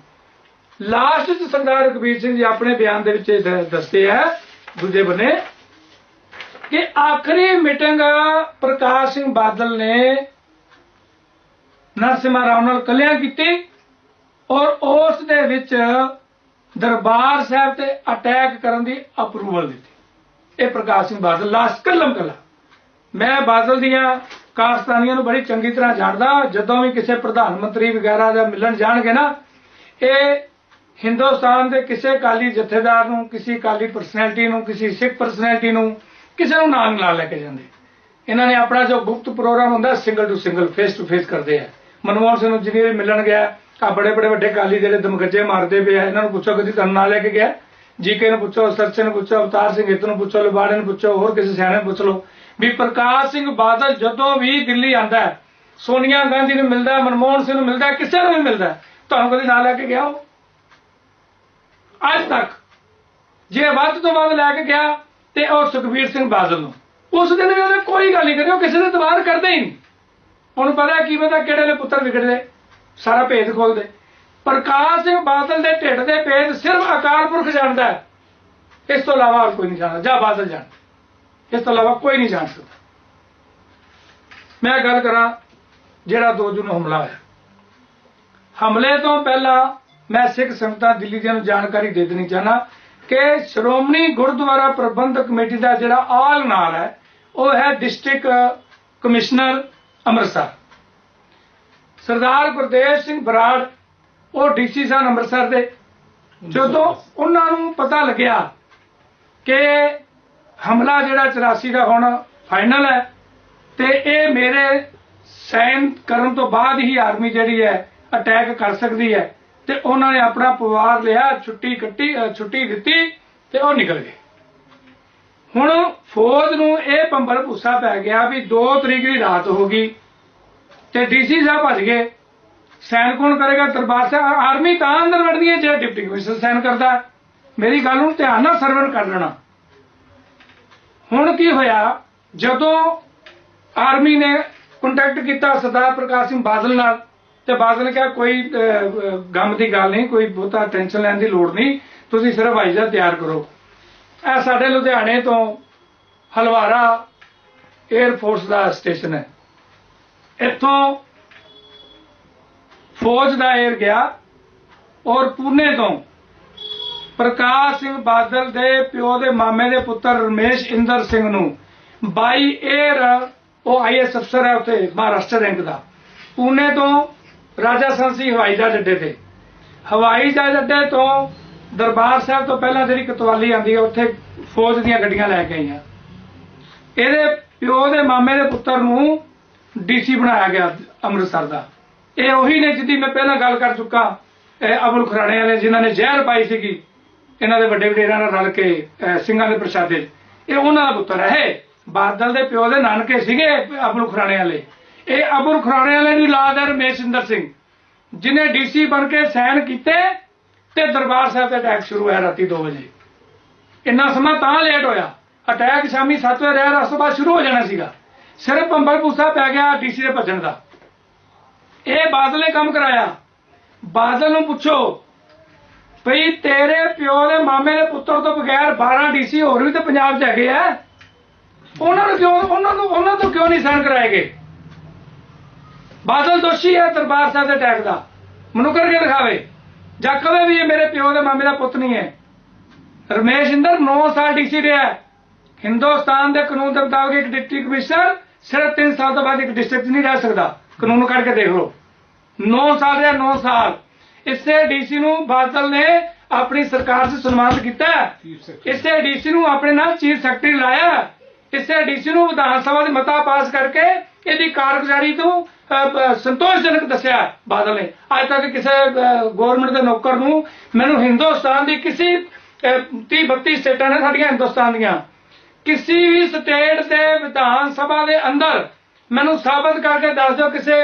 [SPEAKER 1] ਲਾਸਟ 'ਚ ਸਰਦਾਰ ਕਬੀਰ ਸਿੰਘ ਜੀ ਆਪਣੇ ਬਿਆਨ ਦੇ ਵਿੱਚ ਇਹ ਦੱਸਦੇ ਆ, ਦੂਜੇ ਬੰਨੇ, ਕਿ ਆਖਰੀ ਮੀਟਿੰਗ ਪ੍ਰਕਾਸ਼ ਸਿੰਘ ਬਾਦਲ ਨੇ ਨਰਸਿਮਾ ਰਾਮ ਨਾਲ ਕੱਲਿਆਂ ਕੀਤੀ ਔਰ ਉਸ ਦੇ ਵਿੱਚ ਦਰਬਾਰ ਸਾਹਿਬ ਤੇ ਅਟੈਕ ਕਰਨ ਦੀ ਅਪਰੂਵਲ ਦਿੱਤੀ। ਇਹ ਪ੍ਰਕਾਸ਼ ਸਿੰਘ ਬਾਦਲ ਲਾਸਟ ਕਲਮ ਕਲਾ। ਮੈਂ ਬਾਦਲ ਦੀਆਂ ਕਾਰਸਤਾਨੀਆਂ ਨੂੰ ਬੜੀ ਚੰਗੀ ਤਰ੍ਹਾਂ ਜਾਣਦਾ, ਜਦੋਂ ਵੀ ਕਿਸੇ ਪ੍ਰਧਾਨ ਮੰਤਰੀ ਵਗੈਰਾ ਦਾ ਮਿਲਣ ਜਾਣਗੇ ਨਾ, ਇਹ ਹਿੰਦੁਸਤਾਨ ਦੇ ਕਿਸੇ ਕਾਲੀ ਜਥੇਦਾਰ ਨੂੰ, ਕਿਸੇ ਕਾਲੀ ਪਰਸਨੈਲਿਟੀ ਨੂੰ, ਕਿਸੇ ਸਿੱਖ ਪਰਸਨੈਲਿਟੀ ਨੂੰ ਕਿਸੇ ਨੂੰ ਨਾਲ ਨਾਲ ਲੈ ਕੇ ਜਾਂਦੇ। ਇਹਨਾਂ ਨੇ ਆਪਣਾ ਜੋ ਗੁਪਤ ਪ੍ਰੋਗਰਾਮ ਹੁੰਦਾ single to single face to face ਕਰਦੇ ਆ। ਮਨਮੋਹਨ ਸਿੰਘ ਨੂੰ ਜਿਹਨੇ ਵੀ ਮਿਲਣ ਗਿਆ ਆ ਬੜੇ ਬੜੇ ਵੱਡੇ ਕਾਲੀ ਜਿਹੜੇ ਦਮਗੱਜੇ ਮਾਰਦੇ ਪਏ ਆ, ਇਹਨਾਂ ਨੂੰ ਪੁੱਛੋ ਕਦੀ ਤੁਹਾਨੂੰ ਨਾਲ ਲੈ ਕੇ ਗਿਆ? ਜੀਕੇ ਨੂੰ ਪੁੱਛੋ ਸਰਚੇ ਨੂੰ ਪੁੱਛੋ, ਅਵਤਾਰ ਸਿੰਘ ਹਿੱਤ ਨੂੰ ਪੁੱਛੋ, ਲਬਾੜੇ ਨੂੰ ਪੁੱਛੋ, ਹੋਰ ਕਿਸੇ ਸਿਆਣੇ ਨੂੰ ਪੁੱਛ ਲਓ। ਵੀ ਪ੍ਰਕਾਸ਼ ਸਿੰਘ ਬਾਦਲ ਜਦੋਂ ਵੀ ਦਿੱਲੀ ਆਂਦਾ ਸੋਨੀਆ ਗਾਂਧੀ ਨੂੰ ਮਿਲਦਾ ਮਨਮੋਹਨ ਸਿੰਘ ਨੂੰ ਮਿਲਦਾ ਕਿਸੇ ਨੂੰ ਵੀ ਮਿਲਦਾ ਤੁਹਾਨੂੰ ਕਦੀ ਨਾਲ ਲੈ ਕੇ ਗਿਆ ਉਹ? ਅੱਜ ਤੱਕ ਜੇ ਵੱਧ ਤੋਂ ਵੱਧ ਲੈ ਕੇ ਗਿਆ ਤੇ ਉਹ ਸੁਖਬੀਰ ਸਿੰਘ ਬਾਦਲ ਨੂੰ। ਉਸ ਦਿਨ ਵੀ ਉਹਨੇ ਕੋਈ ਗੱਲ ਨਹੀਂ ਕਰੀ, ਉਹ ਕਿਸੇ ਦੇ ਦਬਾਰ ਕਰਦੇ ਹੀ ਨਹੀਂ। ਉਹਨੂੰ ਪਤਾ ਕੀ ਪਤਾ ਕਿਹੜੇ ਨੇ ਪੁੱਤਰ ਵਿਗੜਦੇ ਸਾਰਾ ਭੇਦ ਖੋਲਦੇ ਪ੍ਰਕਾਸ਼ ਸਿੰਘ ਬਾਦਲ ਦੇ ਢਿੱਡ ਦੇ ਭੇਦ ਸਿਰਫ ਅਕਾਲ ਪੁਰਖ ਜਾਣਦਾ ਹੈ। ਇਸ ਤੋਂ ਇਲਾਵਾ ਹੋਰ ਕੋਈ ਨਹੀਂ ਜਾਣਦਾ, ਜਾਂ ਬਾਦਲ ਜਾਣ। ਇਸ ਤੋਂ ਇਲਾਵਾ ਕੋਈ ਨਹੀਂ ਜਾਣ ਸਕਦਾ। ਮੈਂ ਗੱਲ ਕਰਾਂ ਜਿਹੜਾ 2 ਜੂਨ ਹਮਲਾ ਹੋਇਆ। ਹਮਲੇ ਤੋਂ ਪਹਿਲਾਂ ਮੈਂ ਸਿੱਖ ਸੰਗਤਾਂ ਦਿੱਲੀ ਦੀਆਂ ਨੂੰ ਜਾਣਕਾਰੀ ਦੇ ਦੇਣੀ ਚਾਹਨਾ ਕਿ ਸ਼੍ਰੋਮਣੀ ਗੁਰਦੁਆਰਾ ਪ੍ਰਬੰਧਕ ਕਮੇਟੀ ਦਾ ਜਿਹੜਾ ਆਲ ਨਾਲ ਹੈ, ਉਹ ਹੈ ਡਿਸਟ੍ਰਿਕਟ ਕਮਿਸ਼ਨਰ ਅੰਮ੍ਰਿਤਸਰ। ਸਰਦਾਰ ਗੁਰਦੇਵ ਸਿੰਘ ਬਰਾੜ, ਉਹ ਡੀਸੀ ਸਨ ਅੰਮ੍ਰਿਤਸਰ ਦੇ। ਜਦੋਂ ਉਹਨਾਂ ਨੂੰ ਪਤਾ ਲੱਗਿਆ ਕਿ ਹਮਲਾ ਜਿਹੜਾ 84 ਦਾ ਹੁਣ ਫਾਈਨਲ ਹੈ, ਤੇ ਇਹ ਮੇਰੇ ਸਾਈਨ ਕਰਨ ਤੋਂ ਬਾਅਦ ਹੀ ਆਰਮੀ ਜਿਹੜੀ ਹੈ, ਅਟੈਕ ਕਰ ਸਕਦੀ ਹੈ। ਤੇ ਉਹਨਾਂ ਨੇ ਆਪਣਾ ਪਰਿਵਾਰ ਲਿਆ, ਛੁੱਟੀ ਕੱਟੀ ਛੁੱਟੀ ਦਿੱਤੀ ਤੇ ਉਹ ਨਿਕਲ ਗਏ। ਹੁਣ ਫੌਜ ਨੂੰ ਇਹ ਪੰਬਲ ਭੁੱਸਾ ਪੈ ਗਿਆ ਵੀ 2 ਤਰੀਕ ਦੀ ਰਾਤ ਹੋ ਗਈ ਤੇ ਡੀਸੀ ਸਾਹਿਬ ਭੱਜ ਗਏ। ਸੈਨ ਕੌਣ ਕਰੇਗਾ? ਦਰਬਾਰ ਸਾਹਿਬ ਆਰਮੀ ਤਾਂ ਅੰਦਰ ਵੜਦੀ ਹੈ ਜੇ ਡਿਪਟੀ ਕਮਿਸ਼ਨਰ ਸੈਨ ਕਰਦਾ। ਮੇਰੀ ਗੱਲ ਨੂੰ ਧਿਆਨ ਨਾਲ ਸਰਵਨ ਕਰ ਲੈਣਾ। ਹੁਣ ਕੀ ਹੋਇਆ? ਜਦੋਂ ਆਰਮੀ ਨੇ ਕੰਟੈਕਟ ਕੀਤਾ ਸਰਦਾਰ ਪ੍ਰਕਾਸ਼ ਸਿੰਘ ਬਾਦਲ ਨਾਲ ਤੇ ਬਾਦਲ ਨੇ ਕਿਹਾ, ਕੋਈ ਗਮ ਦੀ ਗੱਲ ਨਹੀਂ, ਕੋਈ ਬਹੁਤਾ ਟੈਨਸ਼ਨ ਲੈਣ ਦੀ ਲੋੜ ਨਹੀਂ, ਤੁਸੀਂ ਸਿਰਫ ਆਈਜ਼ਾ ਤਿਆਰ ਕਰੋ। ਇਹ ਸਾਡੇ ਲੁਧਿਆਣੇ ਤੋਂ ਹਲਵਾਰਾ 에ਅਰ ਫੋਰਸ ਦਾ ਸਟੇਸ਼ਨ ਹੈ। ਇੱਥੋਂ ਫੌਜ ਦਾ 에ਅਰ ਗਿਆ ਔਰ ਪੂਨੇ ਤੋਂ ਪ੍ਰਕਾਸ਼ ਸਿੰਘ ਬਾਦਲ ਦੇ ਪਿਓ ਦੇ ਮਾਮੇ ਦੇ ਪੁੱਤਰ ਰਮੇਸ਼ ਇੰਦਰ ਸਿੰਘ ਨੂੰ ਬਾਈ 에ਅਰ ਉਹ ਆਈਐਸ ਅਫਸਰ ਹੈ ਉੱਥੇ, ਮਹਾਰਾਸ਼ਟਰ ਰੈਂਕ ਦਾ। ਪੂਨੇ ਤੋਂ ਰਾਜਾ ਸੰਸੀ ਹਵਾਈ ਜਹਾਜ਼ ਅੱਡੇ ਤੇ। ਹਵਾਈ ਜਹਾਜ਼ ਅੱਡੇ ਤੋਂ ਦਰਬਾਰ ਸਾਹਿਬ ਤੋਂ ਪਹਿਲਾਂ ਜਿਹੜੀ ਕਤਵਾਲੀ ਆਂਦੀ ਹੈ, ਉੱਥੇ ਫੌਜ ਦੀਆਂ ਗੱਡੀਆਂ ਲੈ ਕੇ ਆਈਆਂ। ਇਹਦੇ ਪਿਓ ਦੇ ਮਾਮੇ ਦੇ ਪੁੱਤਰ ਨੂੰ ਡੀਸੀ ਬਣਾਇਆ ਗਿਆ ਅੰਮ੍ਰਿਤਸਰ ਦਾ। ਇਹ ਉਹੀ ਨੇ ਜਿਹਦੀ ਮੈਂ ਪਹਿਲਾਂ ਗੱਲ ਕਰ ਚੁੱਕਾ। ਇਹ ਅਬੁਲ ਖੁਰਾਣੇ ਵਾਲੇ ਜਿਨ੍ਹਾਂ ਨੇ ਜ਼ਹਿਰ ਪਾਈ ਸੀਗੀ, ਇਹਨਾਂ ਦੇ ਵੱਡੇ ਵਡੇਰਿਆਂ ਨਾਲ ਰਲ ਕੇ ਸਿੰਘਾਂ ਦੇ ਪ੍ਰਸ਼ਾਦੇ। 'ਚ। ਇਹ ਉਹਨਾਂ ਦਾ ਪੁੱਤਰ ਹੈ। ਇਹ ਬਾਦਲ ਦੇ ਪਿਓ ਦੇ ਨਾਨਕੇ ਸੀਗੇ ਅਬੁਲ ਖੁਰਾਣੇ ਵਾਲੇ। ਇਹ ਅਬੁਲ ਖਰਾਣੇ ਵਾਲੇ ਦੀ ਔਲਾਦ ਹੈ ਰਮੇਸ਼ਿੰਦਰ ਸਿੰਘ। ਜਿਨੇ ਡੀਸੀ ਬਣ ਕੇ ਸਾਈਨ ਕੀਤੇ ਤੇ ਦਰਬਾਰ ਸਾਹਿਬ ਤੇ ਅਟੈਕ ਸ਼ੁਰੂ ਹੋਇਆ ਰਾਤੀ 2 ਵਜੇ। ਇੰਨਾ ਸਮਾਂ ਤਾਂ ਲੇਟ ਹੋਇਆ। ਅਟੈਕ ਸ਼ਾਮੀ 7 ਵਜੇ ਰਿਹਾ, ਉਸ ਤੋਂ ਬਾਅਦ ਸ਼ੁਰੂ ਹੋ ਜਾਣਾ ਸੀਗਾ। ਸਿਰਫ ਪੰਬਲ ਪੂਸਾ ਪੈ ਗਿਆ ਡੀਸੀ ਦੇ ਭੱਜਣ ਦਾ। ਇਹ ਬਾਦਲ ਨੇ ਕੰਮ ਕਰਾਇਆ। ਬਾਦਲ ਨੂੰ ਪੁੱਛੋ, ਭਈ ਤੇਰੇ ਪਿਓ ਦੇ ਮਾਮੇ ਦੇ ਪੁੱਤਰ ਤੋਂ ਬਗੈਰ 12 ਡੀਸੀ ਹੋਰ ਵੀ ਤਾਂ ਪੰਜਾਬ 'ਚ ਹੈਗੇ ਆ। ਉਹਨਾਂ ਨੂੰ ਕਿਉਂ, ਉਹਨਾਂ ਨੂੰ, ਉਹਨਾਂ ਤੋਂ ਕਿਉਂ ਨਹੀਂ ਸਾਈਨ ਕਰਾਏਗੇ ਬਾਦਲ ਦੋਸ਼ੀ ਹੈ ਦਰਬਾਰ ਸਾਹਿਬ ਦੇ ਅਟੈਕ ਦਾ। ਮੈਨੂੰ ਕਰਕੇ ਦਿਖਾਵੇ। ਜਾਂ ਕਵੇ ਵੀ ਇਹ ਮੇਰੇ ਪਿਓ ਦੇ ਮਾਮੇ ਦਾ ਪੁੱਤ ਨਹੀਂ ਹੈ। ਰਮੇਸ਼ ਇੰਦਰ 9 ਸਾਲ ਡੀਸੀ ਰਿਹਾ ਹੈ। ਹਿੰਦੁਸਤਾਨ ਦੇ ਕਾਨੂੰਨ ਦੇ ਮੁਤਾਬਕ ਇੱਕ ਡਿਪਟੀ ਕਮਿਸ਼ਨਰ ਸਿਰਫ 3 ਸਾਲ ਤੋਂ ਬਾਅਦ ਇੱਕ ਡਿਸਟ੍ਰਿਕਟ ਨਹੀਂ ਰਹਿ ਸਕਦਾ। ਕਾਨੂੰਨ ਕੱਢ ਕੇ ਦੇਖ ਲਓ। 9 ਸਾਲ ਰਿਹਾ 9 ਸਾਲ। ਇਸੇ ਡੀਸੀ ਨੂੰ ਬਾਦਲ ਨੇ ਆਪਣੀ ਸਰਕਾਰ 'ਚ ਸਨਮਾਨਿਤ ਕੀਤਾ। ਇਸੇ ਡੀਸੀ ਨੂੰ ਆਪਣੇ ਨਾਲ ਚੀਫ ਸੈਕਟਰੀ ਲਾਇਆ। ਇਸੇ ਡੀਸੀ ਨੂੰ ਵਿਧਾਨ ਸਭਾ ਦੇ ਮਤਾ ਪਾਸ ਕਰਕੇ ਇਹਦੀ ਕਾਰਗੁਜ਼ਾਰੀ ਤੋਂ ਸੰਤੋਸ਼ਜਨਕ ਦੱਸਿਆ ਬਾਦਲ ਨੇ। ਅੱਜ ਤੱਕ ਕਿਸੇ ਗਵਰਨਮੈਂਟ ਦੇ ਨੌਕਰ ਨੂੰ, ਮੈਨੂੰ ਹਿੰਦੁਸਤਾਨ ਦੀ ਕਿਸੇ 30 32 ਸਟੇਟਾਂ ਨੇ ਸਾਡੀਆਂ ਹਿੰਦੁਸਤਾਨ ਦੀਆਂ। ਕਿਸੇ ਵੀ ਸਟੇਟ ਦੇ ਵਿਧਾਨ ਸਭਾ ਦੇ ਅੰਦਰ, ਮੈਨੂੰ ਸਾਬਤ ਕਰਕੇ ਦੱਸ ਦਿਓ ਕਿਸੇ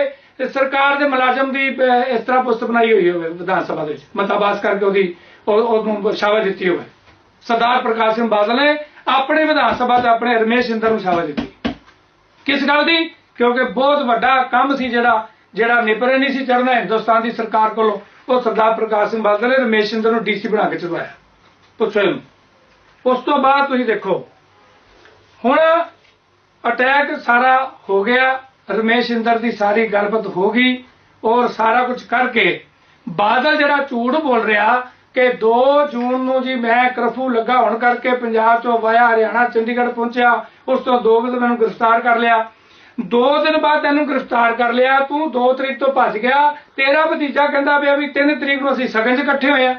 [SPEAKER 1] ਸਰਕਾਰ ਦੇ ਮੁਲਾਜ਼ਮ ਦੀ ਇਸ ਤਰ੍ਹਾਂ ਪੁਸਤਕ ਬਣਾਈ ਹੋਈ ਹੋਵੇ ਵਿਧਾਨ ਸਭਾ ਦੇ ਵਿੱਚ। ਮਤਾ ਪਾਸ ਕਰਕੇ ਉਹਦੀ ਉਹਨੂੰ ਸ਼ਾਬਾਸ਼ ਦਿੱਤੀ ਹੋਵੇ। ਸਰਦਾਰ ਪ੍ਰਕਾਸ਼ ਸਿੰਘ ਬਾਦਲ ਨੇ ਆਪਣੇ ਵਿਧਾਨ ਸਭਾ ਤੇ ਆਪਣੇ ਰਮੇਸ਼ ਇੰਦਰ ਨੂੰ ਸ਼ਾਬਾਸ਼ ਦਿੱਤੀ। ਕਿਸ ਗੱਲ ਦੀ? ਕਿਉਂਕਿ ਬਹੁਤ ਵੱਡਾ ਕੰਮ ਸੀ ਜਿਹੜਾ ਜਿਹੜਾ ਨਿਪਰੇ ਨਹੀਂ ਸੀ ਚੜਨਾ ਹਿੰਦੁਸਤਾਨ ਦੀ ਸਰਕਾਰ ਕੋਲੋਂ, ਉਹ ਸਰਦਾਰ ਪ੍ਰਕਾਸ਼ ਸਿੰਘ ਬਾਦਲ ਨੇ ਰਮੇਸ਼ ਇੰਦਰ ਨੂੰ ਡੀਸੀ ਬਣਾ ਕੇ ਚਲਵਾਇਆ ਪੁੱਛੋ ਇਹਨੂੰ। ਉਸ ਤੋਂ ਬਾਅਦ ਤੁਸੀਂ ਦੇਖੋ, ਹੁਣ ਅਟੈਕ ਸਾਰਾ ਹੋ ਗਿਆ, ਰਮੇਸ਼ ਇੰਦਰ ਦੀ ਸਾਰੀ ਗੱਲਬਾਤ ਹੋ ਗਈ, ਔਰ ਸਾਰਾ ਕੁਝ ਕਰਕੇ ਬਾਦਲ ਜਿਹੜਾ ਝੂਠ ਬੋਲ ਰਿਹਾ ਕਿ 2 ਜੂਨ ਨੂੰ ਜੀ ਮੈਂ ਕਰਫਿਊ ਲੱਗਾ ਹੋਣ ਕਰਕੇ ਪੰਜਾਬ ਤੋਂ ਵਾਇਆ ਹਰਿਆਣਾ, ਚੰਡੀਗੜ੍ਹ ਪਹੁੰਚਿਆ, ਉਸ ਤੋਂ ਦੋ ਵਜੇ ਮੈਨੂੰ ਗ੍ਰਿਫਤਾਰ ਕਰ ਲਿਆ। 2 ਦਿਨ ਬਾਅਦ ਤੈਨੂੰ ਗ੍ਰਿਫਤਾਰ ਕਰ ਲਿਆ, ਤੂੰ 2 ਤਰੀਕ ਤੋਂ ਭੱਜ ਗਿਆ। ਤੇਰਾ ਭਤੀਜਾ ਕਹਿੰਦਾ ਪਿਆ ਵੀ 3 ਤਰੀਕ ਨੂੰ ਅਸੀਂ ਸਗਨ 'ਚ ਇਕੱਠੇ ਹੋਏ ਆ।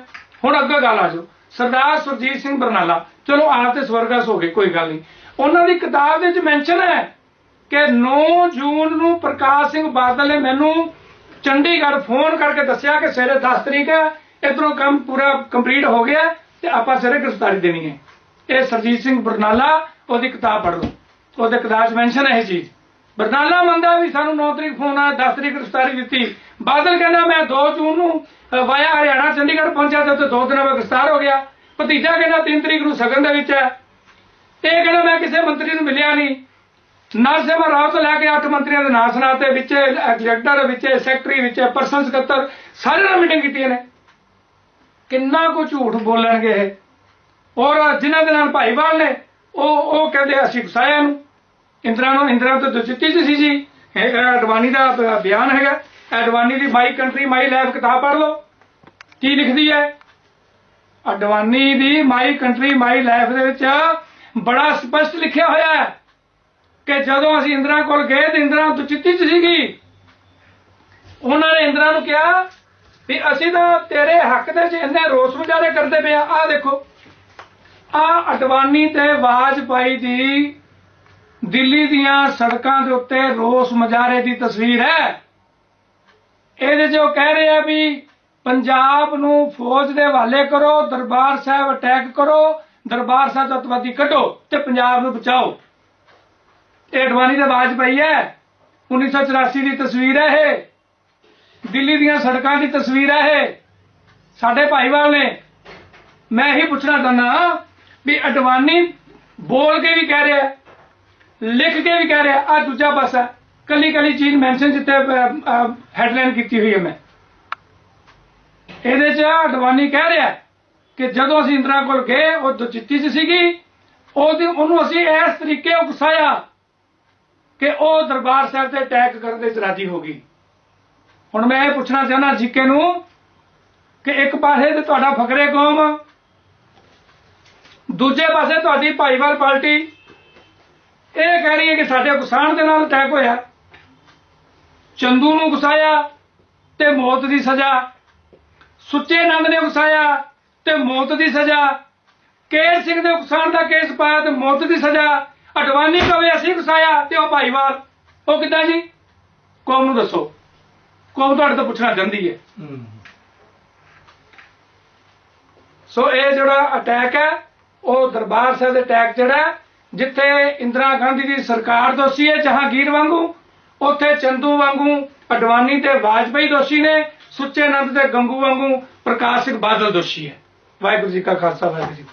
[SPEAKER 1] ਹੁਣ ਅੱਗੇ ਗੱਲ ਆ ਜਾਓ। ਸਰਦਾਰ ਸੁਰਜੀਤ ਸਿੰਘ ਬਰਨਾਲਾ, ਚਲੋ ਆਪ ਤੇ ਸਵਰਗਸ ਹੋ ਗਏ, ਕੋਈ ਗੱਲ ਨਹੀਂ। ਉਹਨਾਂ ਦੀ ਕਿਤਾਬ ਦੇ ਵਿੱਚ ਮੈਂਸ਼ਨ ਹੈ ਕਿ 9 ਜੂਨ ਨੂੰ ਪ੍ਰਕਾਸ਼ ਸਿੰਘ ਬਾਦਲ ਨੇ ਮੈਨੂੰ ਚੰਡੀਗੜ੍ਹ ਫੋਨ ਕਰਕੇ ਦੱਸਿਆ ਕਿ ਸਵੇਰੇ 10 ਤਰੀਕ ਹੈ, ਇਧਰੋਂ ਕੰਮ ਪੂਰਾ ਕੰਪਲੀਟ ਹੋ ਗਿਆ ਤੇ ਆਪਾਂ ਸਵੇਰੇ ਗ੍ਰਿਫਤਾਰੀ ਦੇਣੀ ਹੈ। ਇਹ ਸਰਜੀਤ ਸਿੰਘ ਬਰਨਾਲਾ, ਉਹਦੀ ਕਿਤਾਬ ਪੜ੍ਹ ਲਓ। ਉਹਦੇ ਕਿਤਾਬ 'ਚ ਮੈਂਸ਼ਨ ਹੈ ਇਹ ਚੀਜ਼। ਬਰਨਾਲਾ ਮੰਨਦਾ ਵੀ ਸਾਨੂੰ 9 ਤਰੀਕ ਫੋਨ ਆਇਆ 10 ਤਰੀਕ ਗ੍ਰਿਫਤਾਰੀ ਦਿੱਤੀ। ਬਾਦਲ ਕਹਿੰਦਾ, ਮੈਂ 2 ਜੂਨ ਨੂੰ ਵਾਇਆ ਹਰਿਆਣਾ, ਚੰਡੀਗੜ੍ਹ ਪਹੁੰਚਿਆ ਤੇ ਉੱਥੇ 2 ਦਿਨਾਂ ਬਾਅਦ ਗ੍ਰਿਫਤਾਰ ਹੋ ਗਿਆ। ਭਤੀਜਾ ਕਹਿੰਦਾ 3 ਤਰੀਕ ਨੂੰ ਸਗਨ ਦੇ ਵਿੱਚ ਹੈ। ਇਹ ਕਹਿੰਦਾ, ਮੈਂ ਕਿਸੇ ਮੰਤਰੀ ਨੂੰ ਮਿਲਿਆ ਨਹੀਂ। ਨਰਸਿਮਹਾ ਰਾਓ ਤੋਂ ਲੈ ਕੇ 8 ਮੰਤਰੀਆਂ ਦੇ ਨਾਂ ਸੁਣਾਤੇ, ਵਿੱਚ ਐਗਜ਼ੈਕਟਰ, ਵਿੱਚ ਸੈਕਟਰੀ, ਵਿੱਚ ਪਰਸਨ ਸਕੱਤਰ ਸਾਰੇ ਨਾਲ ਮੀਟਿੰਗ ਕੀਤੀਆਂ ਨੇ। ਕਿੰਨਾ ਕੁ ਝੂਠ ਬੋਲਣਗੇ ਇਹ। ਔਰ ਜਿਨ੍ਹਾਂ ਦੇ ਨਾਲ ਭਾਈਵਾਲ ਨੇ, ਉਹ ਉਹ ਕਹਿੰਦੇ, ਅਸੀਂ ਗੁਸਾਇਆ ਨੂੰ ਇੰਦਰਾ ਨੂੰ, ਇੰਦਰਾ ਤੋਂ ਦੁਚਿੱਤੀ ਚ ਸੀ ਜੀ। ਅਡਵਾਨੀ ਦਾ ਬਿਆਨ ਹੈਗਾ। ਅਡਵਾਨੀ ਦੀ ਮਾਈ ਕੰਟਰੀ, ਮਾਈ ਲਾਈਫ ਕਿਤਾਬ ਪੜ੍ਹ ਲਓ। ਕੀ ਲਿਖਦੀ ਹੈ? ਅਡਵਾਨੀ ਦੀ ਮਾਈ ਕੰਟਰੀ, ਮਾਈ ਲਾਈਫ ਦੇ ਵਿੱਚ ਬੜਾ ਸਪਸ਼ਟ ਲਿਖਿਆ ਹੋਇਆ ਹੈ ਕਿ ਜਦੋਂ ਅਸੀਂ ਇੰਦਰਾ ਕੋਲ ਗਏ ਤੇ ਇੰਦਰਾ ਦੁਚਿੱਤੀ ਚ ਸੀਗੀ। ਉਹਨਾਂ ਨੇ ਇੰਦਰਾ ਨੂੰ ਕਿਹਾ ਵੀ ਅਸੀਂ ਤਾਂ ਤੇਰੇ ਹੱਕ ਦੇ ਵਿੱਚ ਇੰਨੇ ਰੋਸ ਮੁਜ਼ਾਹਰੇ ਕਰਦੇ ਪਏ ਆ। ਆਹ ਦੇਖੋ। ਆ ਅਡਵਾਨੀ ਤੇ ਵਾਜਪਾਈ ਦੀ ਦਿੱਲੀ ਦੀਆਂ ਸੜਕਾਂ ਦੇ ਉੱਤੇ ਰੋਸ ਮੁਜ਼ਾਹਰੇ ਦੀ ਤਸਵੀਰ ਹੈ। ਇਹਦੇ 'ਚ ਉਹ ਕਹਿ ਰਹੇ ਆ ਵੀ ਪੰਜਾਬ ਨੂੰ ਫੌਜ ਦੇ ਹਵਾਲੇ ਕਰੋ, ਦਰਬਾਰ ਸਾਹਿਬ ਅਟੈਕ ਕਰੋ, ਦਰਬਾਰ ਸਾਹਿਬ ਤੋਂ ਅੱਤਵਾਦੀ ਕੱਢੋ ਤੇ ਪੰਜਾਬ ਨੂੰ ਬਚਾਓ। ਇਹ ਅਡਵਾਨੀ ਦੇ ਦਾ ਪਈ ਹੈ 1984 ਦੀ ਤਸਵੀਰ ਹੈ ਇਹ। ਦਿੱਲੀ ਦੀਆਂ ਸੜਕਾਂ ਦੀ ਤਸਵੀਰ ਹੈ ਇਹ। ਸਾਡੇ ਭਾਈਵਾਲ ਨੇ, ਮੈਂ ਇਹੀ ਪੁੱਛਣਾ ਚਾਹੁੰਦਾ ਵੀ ਅਡਵਾਨੀ ਬੋਲ ਕੇ ਵੀ ਕਹਿ ਰਿਹਾ ਲਿਖ ਕੇ ਵੀ ਕਹਿ ਰਿਹਾ ਆ ਦੂਜਾ ਪਾਸਾ ਕੱਲੀ ਕੱਲੀ ਚੀਜ਼ ਮੈਂਸ਼ਨ ਜਿੱਤੇ ਹੈਡਲਾਈਨ ਕੀਤੀ ਹੋਈ ਹੈ ਮੈਂ। ਇਹਦੇ 'ਚ ਅਡਵਾਨੀ ਕਹਿ ਰਿਹਾ ਕਿ ਜਦੋਂ ਅਸੀਂ ਇੰਦਰਾ ਕੋਲ ਗਏ, ਉਹ ਦੁਚਿੱਤੀ 'ਚ ਸੀਗੀ, ਉਹਦੀ, ਉਹਨੂੰ ਅਸੀਂ ਇਸ ਤਰੀਕੇ ਉਕਸਾਇਆ ਕਿ ਉਹ ਦਰਬਾਰ ਸਾਹਿਬ ਤੇ ਅਟੈਕ ਕਰਨ ਦੇ 'ਚ ਰਾਜੀ ਹੋ ਗਈ। ਹੁਣ ਮੈਂ ਇਹ ਪੁੱਛਣਾ ਚਾਹੁੰਦਾ ਜੀਕੇ ਨੂੰ ਕਿ ਇੱਕ ਪਾਸੇ ਤੇ ਤੁਹਾਡਾ ਫਕਰੇ ਕੌਮ, ਦੂਜੇ ਪਾਸੇ ਤੁਹਾਡੀ ਭਾਈਵਾਲ ਪਾਰਟੀ ਇਹ ਕਹਿ ਰਹੀ ਹੈ ਕਿ ਸਾਡੇ ਕਿਸਾਨ ਦੇ ਨਾਲ ਅਟੈਕ ਹੋਇਆ। ਚੰਦੂ ਨੂੰ ਗੁਸਾਇਆ ਤੇ ਮੌਤ ਦੀ ਸਜ਼ਾ। ਸੁੱਚੇ ਨੰਦ ਨੇ ਗੁਸਾਇਆ ਤੇ ਮੌਤ ਦੀ ਸਜ਼ਾ। ਕੇਰ ਸਿੰਘ ਦੇ ਕਿਸਾਨ ਦਾ ਕੇਸ ਪਾਇਆ ਤੇ ਮੌਤ ਦੀ ਸਜ਼ਾ। ਅਡਵਾਨੀ ਕਵੇ ਅਸੀਂ ਗੁਸਾਇਆ ਤੇ ਉਹ ਭਾਈਵਾਲ। ਉਹ ਕਿੱਦਾਂ ਜੀ? ਕੌਮ ਨੂੰ ਦੱਸੋ। ਕੌਮ ਤੁਹਾਡੇ ਤੋਂ ਪੁੱਛਣਾ ਚਾਹੁੰਦੀ ਹੈ। ਸੋ ਇਹ ਜਿਹੜਾ ਅਟੈਕ ਹੈ ਉਹ ਦਰਬਾਰ ਸਾਹਿਬ ਦੇ ਅਟੈਕ ਜਿਹੜਾ ਜਿੱਥੇ ਇੰਦਰਾ ਗਾਂਧੀ ਦੀ ਸਰਕਾਰ ਦੋਸ਼ੀ ਹੈ, ਜਹਾਂਗੀਰ ਵਾਂਗੂ, ਉੱਥੇ ਚੰਦੂ ਵਾਂਗੂ, ਅਡਵਾਨੀ ਤੇ ਵਾਜਪਾਈ ਦੋਸ਼ੀ ਨੇ, ਸੁੱਚੇ ਨੰਦ ਤੇ ਗੰਗੂ ਵਾਂਗੂ ਪ੍ਰਕਾਸ਼ ਸਿੰਘ ਬਾਦਲ ਦੋਸ਼ੀ ਹੈ। ਵਾਹਿਗੁਰੂ ਜੀ ਕਾ ਖਾਲਸਾ, ਵਾਹਿਗੁਰੂ ਜੀ